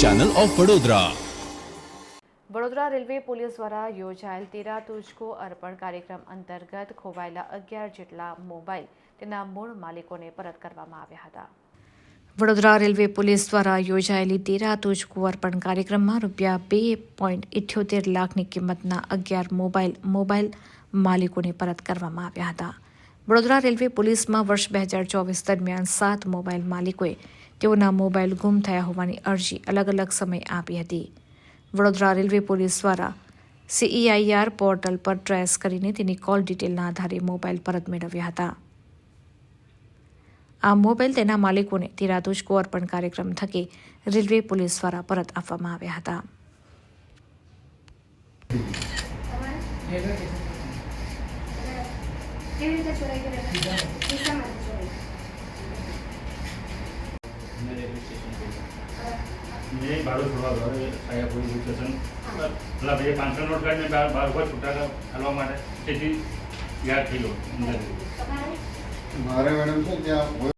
Channel of Vadodara Vadodara railway police દ્વારા યોજાયેલ તેરા તુજકો અર્પણ કાર્યક્રમ અંતર્ગત ખોવાયેલા અગિયાર જેટલા મોબાઈલ તેના મૂળ માલિકોને પરત કરવામાં આવ્યા હતા. વડોદરા રેલવે પોલીસ દ્વારા યોજાયેલી તેરા તુજકો અર્પણ કાર્યક્રમમાં રૂપિયા બે પોઈન્ટ ઇઠ્યોતેર લાખની કિંમતના અગિયાર મોબાઈલ મોબાઈલ માલિકોને પરત કરવામાં આવ્યા હતા. વડોદરા રેલવે પોલીસમાં વર્ષ બે હજાર ચોવીસ દરમિયાન સાત મોબાઈલ માલિકોએ તેઓના મોબાઈલ ગુમ થયા હોવાની અરજી અલગ અલગ સમયે આપી હતી. વડોદરા રેલવે પોલીસ દ્વારા સીઈઆઈઆર પોર્ટલ પર ટ્રેસ કરીને તેની કોલ ડિટેલના આધારે મોબાઈલ પરત મેળવ્યા હતા. આ મોબાઈલ તેના માલિકોને તેરા તુજકો અર્પણ કાર્યક્રમ થકી રેલવે પોલીસ દ્વારા પરત આપવામાં આવ્યા હતા. કેવી રીતે મેં બાળો છોડવા ગયો સાહેબ પોલીસ સ્ટેશન પેલા ભાઈએ પાંચસો નોટ કાઢીને ઉપર છૂટા કરવા માટે તેથી યાદ થઈ ગયો મારે મેડમ છે ત્યાં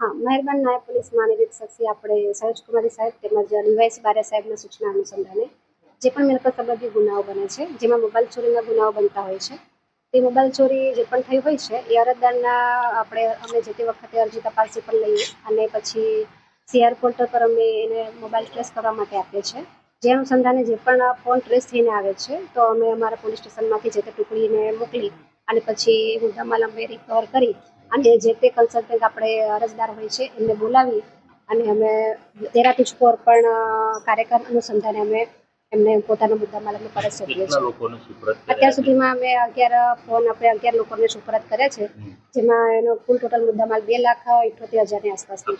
હા મહેરબાન નાયબ પોલીસ મહાનિરીક્ષક શ્રી આપણે સરોજ કુમારી સાહેબ તેમજ ડીવાયસી બારે સાહેબના સૂચના અનુસંધાને જે પણ મિલકત સંબંધી ગુનાઓ બને છે જેમાં મોબાઈલ ચોરીના ગુનાઓ બનતા હોય છે તે મોબાઈલ ચોરી જે પણ થઈ હોય છે એ અરજદારના આપણે અમે જે તે વખતે અરજી તપાસી પણ લઈએ અને પછી સીઆર પોર્ટલ પર અમે એને મોબાઈલ ટ્રેસ કરવા માટે આપીએ છીએ. જે અનુસંધાને જે પણ ફોન ટ્રેસ થઈને આવે છે તો અમે અમારા પોલીસ સ્ટેશનમાંથી જે તે ટુકડીને મોકલી અને પછી મુદ્દામાં લંબે રિકવર કરી અને જે તે કન્સલ્ટન્ટ આપણે અરજદાર હોય છે એમને બોલાવી અને અમે તેરા તુજકો પણ કાર્યક્રમ અનુસંધાને અમે એમને પોતાના મુદ્દામાં અમે પરત સોંપીએ છીએ. અત્યાર સુધીમાં અમે અગિયાર ફોન આપણે અગિયાર લોકોને સુપરત કર્યા છે જેમાં એનો કુલ ટોટલ મુદ્દામાલ બે લાખ ઇઠોતેર હજારની આસપાસનો છે.